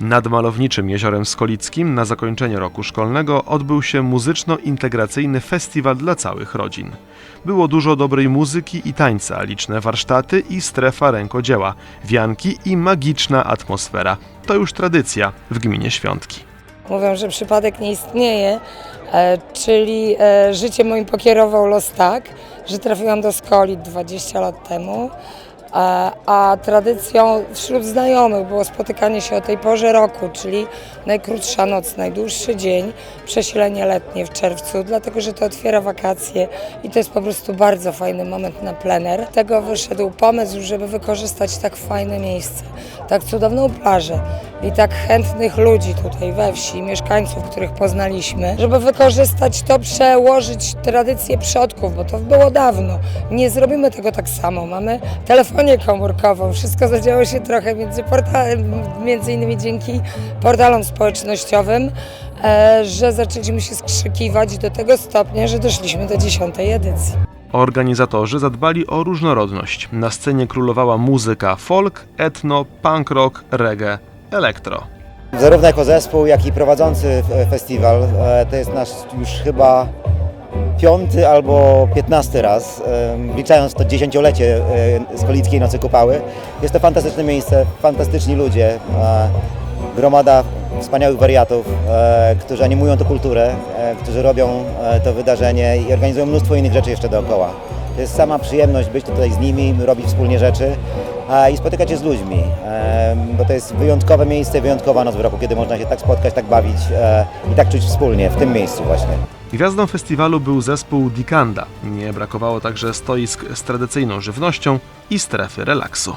Nad malowniczym jeziorem Skolickim na zakończenie roku szkolnego odbył się muzyczno-integracyjny festiwal dla całych rodzin. Było dużo dobrej muzyki i tańca, liczne warsztaty i strefa rękodzieła, wianki i magiczna atmosfera. To już tradycja w gminie Świątki. Mówią, że przypadek nie istnieje, e, czyli e, życie moim pokierował los tak, że trafiłam do Skolit 20 lat temu, a, a tradycją wśród znajomych było spotykanie się o tej porze roku, czyli najkrótsza noc, najdłuższy dzień, przesilenie letnie w czerwcu, dlatego że to otwiera wakacje i to jest po prostu bardzo fajny moment na plener. Tego wyszedł pomysł, żeby wykorzystać tak fajne miejsce, tak cudowną plażę i tak chętnych ludzi tutaj we wsi, mieszkańców, których poznaliśmy, żeby wykorzystać to, przełożyć tradycję przodków, bo to było dawno. Nie zrobimy tego tak samo. Mamy telefonię komórkową, wszystko zadziało się trochę między, portalem, między innymi dzięki portalom społecznościowym, e, że zaczęliśmy się skrzykiwać do tego stopnia, że doszliśmy do dziesiątej edycji. Organizatorzy zadbali o różnorodność. Na scenie królowała muzyka folk, etno, punk rock, reggae, elektro. Zarówno jako zespół, jak i prowadzący festiwal, e, to jest nasz już chyba piąty albo piętnasty raz, e, wliczając to dziesięciolecie e, Skolickiej Nocy Kupały. Jest to fantastyczne miejsce, fantastyczni ludzie, e, gromada wspaniałych wariatów, e, którzy animują tę kulturę, e, którzy robią e, to wydarzenie i organizują mnóstwo innych rzeczy jeszcze dookoła. To jest sama przyjemność być tutaj z nimi, robić wspólnie rzeczy i spotykać się z ludźmi, e, bo to jest wyjątkowe miejsce, wyjątkowa noc w roku, kiedy można się tak spotkać, tak bawić e, i tak czuć wspólnie w tym miejscu właśnie. Gwiazdą festiwalu był zespół Dikanda. Nie brakowało także stoisk z tradycyjną żywnością i strefy relaksu.